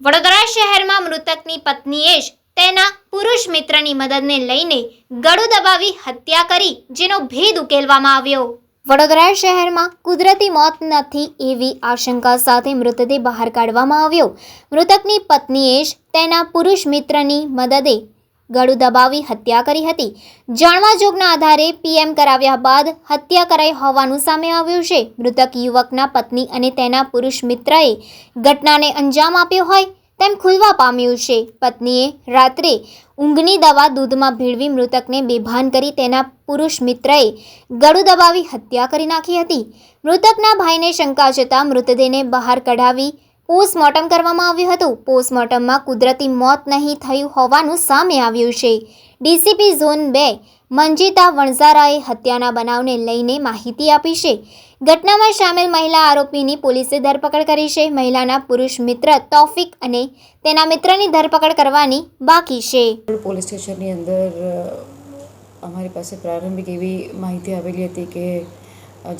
વડોદરા શહેરમાં મૃતકની પત્નીએ જ તેના પુરુષ મિત્રની મદદને લઈને ગળું દબાવી હત્યા કરી, જેનો ભેદ ઉકેલવામાં આવ્યો. વડોદરા શહેરમાં કુદરતી મોત નથી એવી આશંકા સાથે મૃતદેહ બહાર કાઢવામાં આવ્યો. મૃતકની પત્નીએ જ તેના પુરુષ મિત્રની મદદે ગળું દબાવી હત્યા કરી હતી. જાણવા જોગના આધારે પીએમ કરાવ્યા બાદ હત્યા કરાઈ હોવાનું સામે આવ્યું છે. મૃતક યુવકના પત્ની અને તેના પુરુષ મિત્રએ ઘટનાને અંજામ આપ્યો હોય તેમ ખુલવા પામ્યું છે. પત્નીએ રાત્રે ઊંઘની દવા દૂધમાં ભેળવી મૃતકને બેભાન કરી તેના પુરુષ મિત્રએ ગળું દબાવી હત્યા કરી નાખી હતી. મૃતકના ભાઈને શંકા જતાં મૃતદેહને બહાર કઢાવી પોસ્ટમોર્ટમ કરવામાં આવ્યું હતું. પોસ્ટમોર્ટમમાં કુદરતી મોત નહીં થયું હોવાનું સામે આવ્યું છે. ડીસીપી ઝોન બે, મંજીતા વણઝારાએ હત્યાના બનાવને લઈને માહિતી આપી છે. ઘટનામાં સામેલ મહિલા આરોપીની પોલીસે ધરપકડ કરી છે. મહિલાના પુરુષ મિત્ર તૌફિક અને તેના મિત્રની ધરપકડ કરવાની બાકી છે. પોલીસ સ્ટેશનની અંદર અમારી પાસે પ્રારંભિક એવી માહિતી આવેલી હતી કે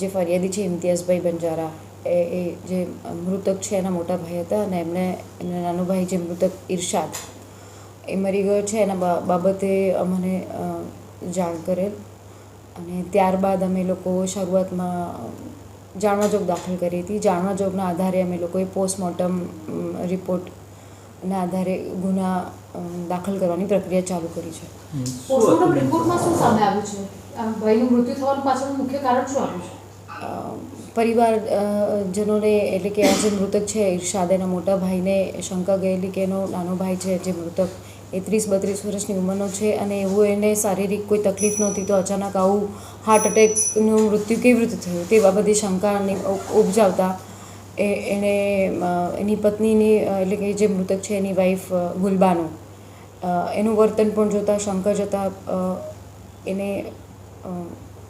જે ફરિયાદી છે ઇમ્તિયાઝભાઈ બંજારા એ એ જે મૃતક છે એના મોટા ભાઈ હતા અને એમણે એમના નાનો ભાઈ જે મૃતક ઇરશાદ એ મરી ગયો છે. એના બા- બાબતે અમને જાણ કરેલ. અને ત્યારબાદ અમે લોકો શરૂઆતમાં જાણવા જોગ દાખલ કરી હતી. જાણવા જોગના આધારે અમે લોકોએ પોસ્ટમોર્ટમ રિપોર્ટના આધારે ગુના દાખલ કરવાની પ્રક્રિયા ચાલુ કરી છે. પોસ્ટમોર્ટમ રિપોર્ટમાં શું સામે આવ્યું છે? ભાઈનું મૃત્યુ થવાનું પાછળનું મુખ્ય કારણ શું આવ્યું છે? પરિવાર જનોને એટલે કે આ જે મૃતક છે ઇરશાદ એના મોટા ભાઈને શંકા ગયેલી કે એનો નાનો ભાઈ છે, જે મૃતક એ ત્રીસ બત્રીસ વર્ષની ઉંમરનો છે અને એવું એને શારીરિક કોઈ તકલીફ નહોતી તો અચાનક આવું હાર્ટ અટેકનું મૃત્યુ કેવી રીતે થયું? તે બાબતે શંકાની ઉપજાવતા એ, એણે એની પત્નીની એટલે કે જે મૃતક છે એની વાઈફ ગુલબાનું. એનું વર્તન પણ જોતાં શંકા જતાં એને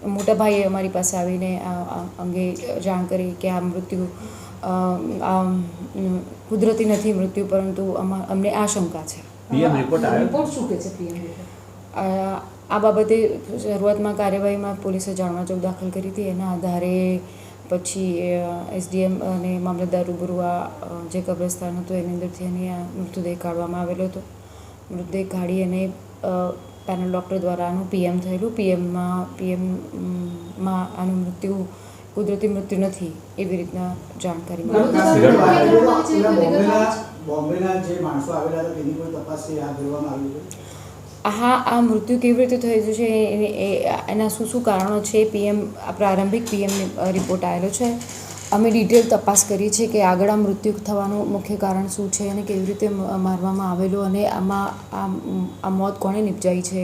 મોટા ભાઈએ અમારી પાસે આવીને આ અંગે જાણ કરી કે આ મૃત્યુ આ કુદરતી નથી મૃત્યુ પરંતુ અમા અમને આ શંકા છે. PM રિપોર્ટ આવ્યો? રિપોર્ટ શું કહે છે પીએમ રિપોર્ટ આ બાબતે શરૂઆતમાં કાર્યવાહીમાં પોલીસે જાણવા જોગ દાખલ કરી હતી. એના આધારે પછી એસડીએમ અને મામલતદાર રૂબરૂ આ જે કબ્રસ્તાન હતું એની અંદરથી એની મૃતદેહ કાઢવામાં આવેલો હતો. મૃતદેહ કાઢી અને પેનલ ડૉક્ટર દ્વારા આનું પીએમ થયેલું પીએમમાં પીએમમાં આનું મૃત્યુ કુદરતી મૃત્યુ નથી એવી રીતના જાણકારી છે છે છે? હા આ મૃત્યુ કેવી રીતે થયું છે એ- એ- એના શું શું કારણો છે? પીએમ પ્રારંભિક પીએમ રિપોર્ટ આવેલો છે. અમે ડિટેલ તપાસ કરીએ છીએ કે આગળ આ મૃત્યુ થવાનું મુખ્ય કારણ શું છે અને કેવી રીતે મારવામાં આવેલું અને આમાં આ મોત કોણે નિપજાવી છે.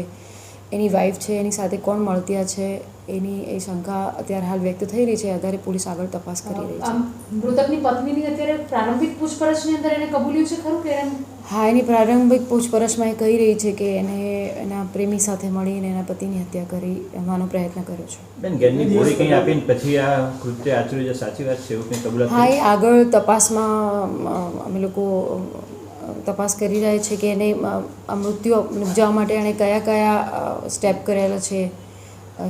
એની વાઈફ છે એની સાથે કોણ મળતિયા છે એની એ શંકા અત્યારે હાલ વ્યક્ત થઈ રહી છે આધારે પોલીસ આગળ તપાસ કરી રહી છે. મૃતકની પત્નીની અત્યારે પ્રારંભિક પૂછપરછની અંદર એને કબૂલ્યું છે ખરું કે એમ? હા એની પ્રારંભિક પૂછપરછમાં એ કહી રહી છે કે એને એના પ્રેમી સાથે મળીને એના પતિની હત્યા કરી એવાનો પ્રયત્ન કર્યો છે. બેન ઘરની ગોળી કંઈ આપીને પછી આ કૃત્ય આચર્યું છે? સાચી વાત છે એવું કંઈ કબૂલાત હા એ આગળ તપાસમાં અમે લોકો તપાસ કરી રહ્યા છે કે એને આ મૃત્યુ નિપજાવવા માટે એણે કયા કયા સ્ટેપ કરેલા છે?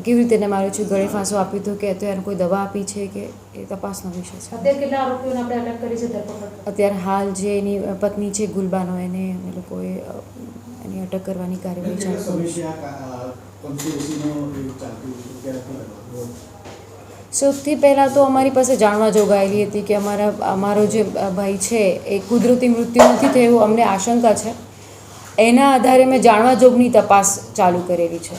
કેવી રીતે એને માર્યું છે? ગળે ફાંસો આપ્યું હતું કે તો એને કોઈ દવા આપી છે કે એ તપાસનો વિષય છે? અત્યારે કેટલા આરોપીઓને આપણે અટક કરી છે ધરપકડ? અત્યારે હાલ જે એની પત્ની છે ગુલબાનો એને અમે લોકોએ એની અટક કરવાની કાર્યવાહી ચાલુ સૌથી પહેલાં તો અમારી પાસે જાણવા જોગાયેલી હતી કે અમારા, અમારો જે ભાઈ છે, એ કુદરતી મૃત્યુ નથી થયું, અમને આશંકા છે. એના આધારે મેં જાણવા જોગની તપાસ ચાલુ કરેલી છે.